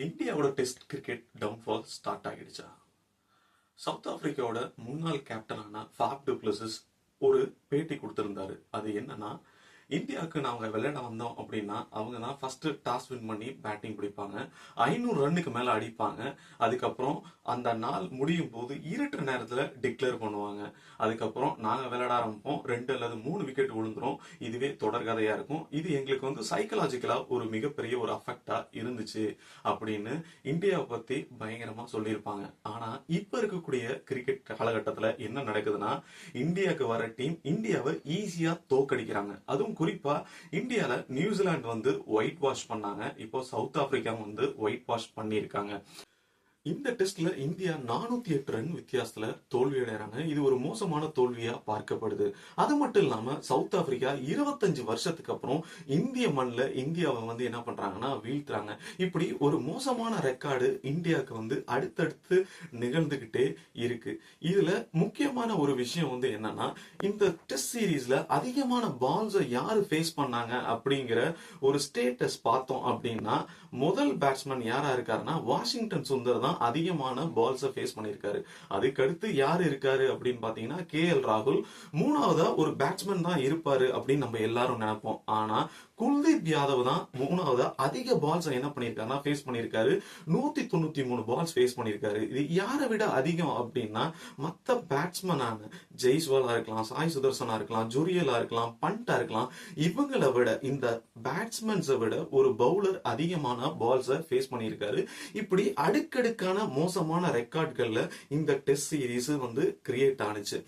இந்தியாவோட test cricket downfall start ஆகிடுச்சா? South ஆப்பிரிக்காவோட முன்னாள் கேப்டனான ஃபாப் டுப்ளசிஸ் ஒரு பேட்டி கொடுத்துருந்தாரு. அது என்னன்னா இந்தியாவுக்கு நாங்க விளையாட வந்தோம் அப்படின்னா அவங்க தான் ஃபர்ஸ்ட் டாஸ் வின் பண்ணி பேட்டிங் பிடிப்பாங்க. ஐநூறு ரன்னுக்கு மேல அடிப்பாங்க. அதுக்கப்புறம் அந்த நாள் முடியும் போது இருட்டுற நேரத்துல டிக்ளேர் பண்ணுவாங்க. அதுக்கப்புறம் நாங்க விளையாட ஆரம்பிப்போம். ரெண்டு அல்லது மூணு விக்கெட் விழுந்துரும். இதுவே தொடர்கதையா இருக்கும். இது எங்களுக்கு வந்து சைக்கலாஜிக்கலா ஒரு மிகப்பெரிய ஒரு அஃபெக்டா இருந்துச்சு அப்படின்னு இந்தியாவை பத்தி பயங்கரமா சொல்லியிருப்பாங்க. ஆனா இப்ப இருக்கக்கூடிய கிரிக்கெட் காலகட்டத்துல என்ன நடக்குதுன்னா இந்தியாவுக்கு வர டீம் இந்தியாவை ஈஸியா தோக்கடிக்கிறாங்க அதுவும் குறிப்பா இந்தியால நியூசிலாந்து வந்து ஒயிட் வாஷ் பண்ணாங்க. இப்போ சவுத் ஆப்பிரிக்கா வந்து ஒயிட் வாஷ் பண்ணியிருக்காங்க. இந்த டெஸ்ட்ல இந்தியா நானூத்தி எட்டு ரன் வித்தியாசத்துல தோல்வி அடைறாங்க. இது ஒரு மோசமான தோல்வியா பார்க்கப்படுது. அது மட்டும் இல்லாம சவுத் ஆப்பிரிக்கா இருபத்தஞ்சு வருஷத்துக்கு அப்புறம் இந்திய மண்ணில் இந்தியாவை வந்து என்ன பண்றாங்கன்னா வீழ்த்துறாங்க. இப்படி ஒரு மோசமான ரெக்கார்டு இந்தியாவுக்கு வந்து அடுத்தடுத்து நிகழ்ந்துகிட்டே இருக்கு. இதுல முக்கியமான ஒரு விஷயம் வந்து என்னன்னா இந்த டெஸ்ட் சீரீஸ்ல அதிகமான பால்ஸை யாரு ஃபேஸ் பண்ணாங்க அப்படிங்கிற ஒரு ஸ்டேட்டஸ் பார்த்தோம் அப்படின்னா முதல் பேட்ஸ்மேன் யாரா இருக்காருன்னா வாஷிங்டன் சுந்தர் தான் அதிகமான பால்ஸை ஃபேஸ் பண்ணியிருக்காரு. அதுக்கடுத்து யார் இருக்காரு அப்படின்னு பாத்தீங்கன்னா கே எல் ராகுல் மூணாவதா ஒரு பேட்ஸ்மேன் தான் இருப்பாரு அப்படின்னு நம்ம எல்லாரும் நினைப்போம். ஆனா குல்தீப் யாதவ் தான் மூணாவதா? அதிக பால்ஸ் என்ன பண்ணியிருக்காருன்னா ஃபேஸ் பண்ணியிருக்காரு. நூத்தி தொண்ணூத்தி மூணு பால்ஸ் ஃபேஸ் பண்ணியிருக்காரு. இது யாரை விட அதிகம் அப்படின்னா மத்த பேட்ஸ்மேனான ஜெய்ஸ்வாலா இருக்கலாம் சாய் சுதர்சனா இருக்கலாம் ஜுரியலா இருக்கலாம் பண்டா இருக்கலாம். இவங்களை விட இந்த பேட்ஸ்மேன்ஸை விட ஒரு பவுலர் அதிகமான பால்ஸை ஃபேஸ் பண்ணியிருக்காரு. இப்படி அடுக்கடுக்கான மோசமான ரெக்கார்ட்கள்ல இந்த டெஸ்ட் சீரீஸ் வந்து கிரியேட் ஆனிச்சு.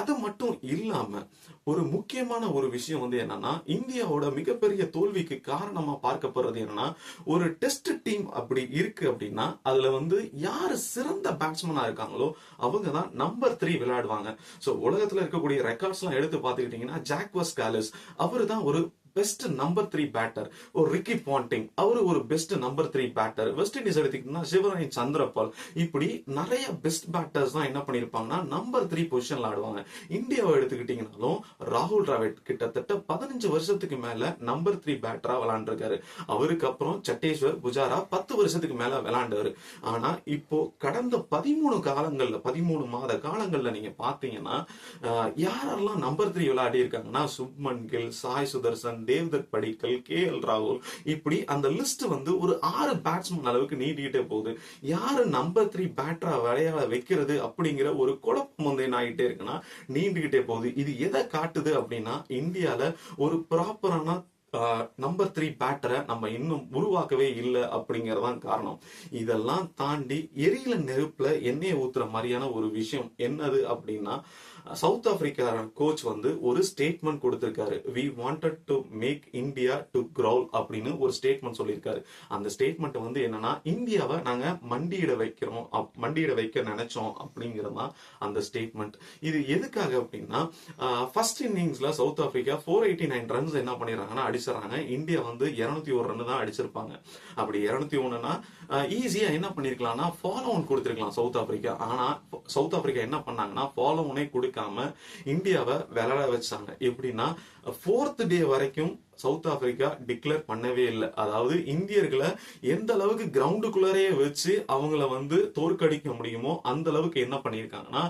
அது மட்டும் இல்லாம ஒரு முக்கியமான ஒரு விஷயம் வந்து என்னன்னா இந்தியாவோட மிகப்பெரிய தோல்விக்கு காரணமா பார்க்க போறது என்னன்னா ஒரு டெஸ்ட் டீம் அப்படி இருக்கு அப்படின்னா அதுல வந்து யாரு சிறந்த பேட்ஸ்மேனா இருக்காங்களோ அவங்க தான் நம்பர் த்ரீ விளையாடுவாங்க. சோ உலகத்துல இருக்கக்கூடிய ரெக்கார்ட்ஸ் எல்லாம் எடுத்து பாத்துக்கிட்டீங்கன்னா ஜாக்வஸ் காலஸ் அவரு தான் ஒரு பெஸ்ட் நம்பர் த்ரீ பேட்டர் ஒரு ரிக்கி பாண்டிங் அவரு ஒரு best number three batter West Indies எடுத்தீங்கன்னா சிவராணி சந்திரபால். இப்படி நிறைய பெஸ்ட் பேட்டர்ஸ் தான் என்ன பண்ணிருப்பாங்கன்னா நம்பர் த்ரீ பொசிஷன்ல ஆடுவாங்க. இந்தியாவை எடுத்துக்கிட்டீங்கனாலும் ராகுல் டிராவிட் கிட்டத்தட்ட பதினஞ்சு வருஷத்துக்கு மேல நம்பர் த்ரீ பேட்டரா விளாண்டுருக்காரு. அவருக்கு அப்புறம் சட்டேஸ்வர் புஜாரா பத்து வருஷத்துக்கு மேல விளையாண்டவர் ஆனா இப்போ கடந்த பதிமூணு காலங்கள்ல பதிமூணு மாத காலங்கள்ல நீங்க பாத்தீங்கன்னா யாரெல்லாம் நம்பர் த்ரீ விளையாடி இருக்காங்கன்னா சுப்மன் கில் சாய் சுதர்சன் தேவ்தத் படிக்கல் கே எல் ராகுல். இப்படி அந்த லிஸ்ட் வந்து ஒரு ஆறு பேட்ஸ்மேன் அளவுக்கு நீட்டிக்கிட்டே போகுது. யாரு நம்பர் த்ரீ பேட்டரா விளையாட வைக்கிறது அப்படிங்கிற ஒரு குழப்பம் வந்து என்ன ஆகிட்டே இருக்குன்னா நீண்டுகிட்டே போகுது. இது எதை காட்டுது அப்படின்னா இந்தியால ஒரு ப்ராப்பரான நம்பர் த்ரீ பேட்டரை நம்ம இன்னும் உருவாக்கவே இல்லை அப்படிங்கறதான் காரணம். இதெல்லாம் தாண்டி எரியில நெருப்புல எண்ணெயை ஊத்துற மாதிரியான ஒரு விஷயம் என்னது அப்படின்னா சவுத் ஆப்பிரிக்கா கோச் வந்து ஒரு ஸ்டேட்மெண்ட் கொடுத்திருக்காரு. We wanted to make India to growl அப்படின்னு ஒரு ஸ்டேட்மெண்ட் சொல்லியிருக்காரு. அந்த ஸ்டேட்மெண்ட் வந்து என்னன்னா இந்தியாவை நாங்க மண்டியிட வைக்கிறோம். அப்- மண்டியிட வைக்க நினைச்சோம் அப்படிங்கிறது தான் அந்த ஸ்டேட்மெண்ட் இது எதுக்காக அப்படின்னா first இன்னிங்ஸ்ல South Africa four eighty nine runs என்ன பண்ணிடுறாங்கன்னா அடிச்சிடறாங்க. இந்தியா வந்து இருநூத்தி ஒரு ரன் தான் அடிச்சிருப்பாங்க. அப்படி இருநூத்தி ஒண்ணுனா ஈஸியா என்ன பண்ணிருக்கலாம்னா ஃபாலோ ஒன் கொடுத்திருக்கலாம் சவுத் ஆப்பிரிக்கா. ஆனா சவுத் ஆப்பிரிக்கா என்ன பண்ணாங்கன்னா ஃபாலோ ஒனே கொடுக்காம இந்தியாவை விளையாட வச்சாங்க. எப்படின்னா ஃபோர்த் டே வரைக்கும் சவுத் ஆப்பிரிக்கா டிக்ளேர் பண்ணவே இல்லை. அதாவது இந்தியர்களை எந்த அளவுக்கு கிரவுண்டுக்குள்ளரையே வச்சு அவங்கள வந்து தோற்கடிக்க முடியுமோ அந்த அளவுக்கு என்ன பண்ணியிருக்காங்கன்னா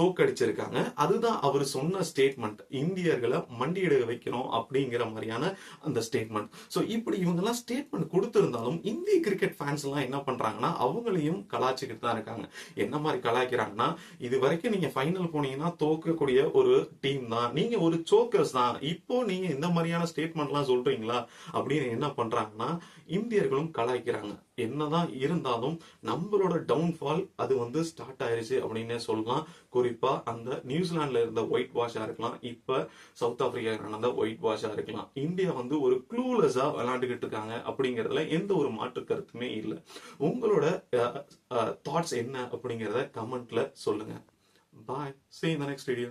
தோற்கடிச்சிருக்காங்க. அதுதான் அவர் சொன்ன ஸ்டேட்மெண்ட் இந்தியர்களை மண்டியிட வைக்கணும் அப்படிங்கிற மாதிரியான அந்த ஸ்டேட்மெண்ட் சோ இப்படி இவங்க எல்லாம் ஸ்டேட்மெண்ட் கொடுத்திருந்தாலும் இந்திய கிரிக்கெட் ஃபேன்ஸ் எல்லாம் என்ன பண்றாங்கன்னா அவங்களையும் கலாச்சிக்கிட்டு தான் இருக்காங்க. என்ன மாதிரி கலாய்க்கிறாங்கன்னா இது வரைக்கும் நீங்க ஃபைனல் போனீங்கன்னா தோக்கக்கூடிய ஒரு டீம் தான். நீங்க ஒரு சோக்கர்ஸ் தான். இப்போ நீங்க இந்த மாதிரியான ஸ்டேட்மெண்ட் ஸ்டேட்மெண்ட்லாம் சொல்றீங்களா? அப்படின்னு என்ன பண்றாங்கன்னா இந்தியர்களும் கலாய்க்கிறாங்க. என்னதான் இருந்தாலும் நம்மளோட டவுன்ஃபால் அது வந்து ஸ்டார்ட் ஆயிருச்சு அப்படின்னே சொல்லலாம். குறிப்பா அந்த நியூசிலாந்துல இருந்த ஒயிட் வாஷா இருக்கலாம். இப்ப சவுத் ஆப்பிரிக்கா நடந்த ஒயிட் வாஷா இருக்கலாம். இந்தியா வந்து ஒரு க்ளூலெஸ்ஸா விளையாண்டுகிட்டு இருக்காங்க அப்படிங்கறதுல எந்த ஒரு மாற்று கருத்துமே இல்லை. உங்களோட தாட்ஸ் என்ன அப்படிங்கறத கமெண்ட்ல சொல்லுங்க. பாய் சி இந்த நெக்ஸ்ட் வீடியோ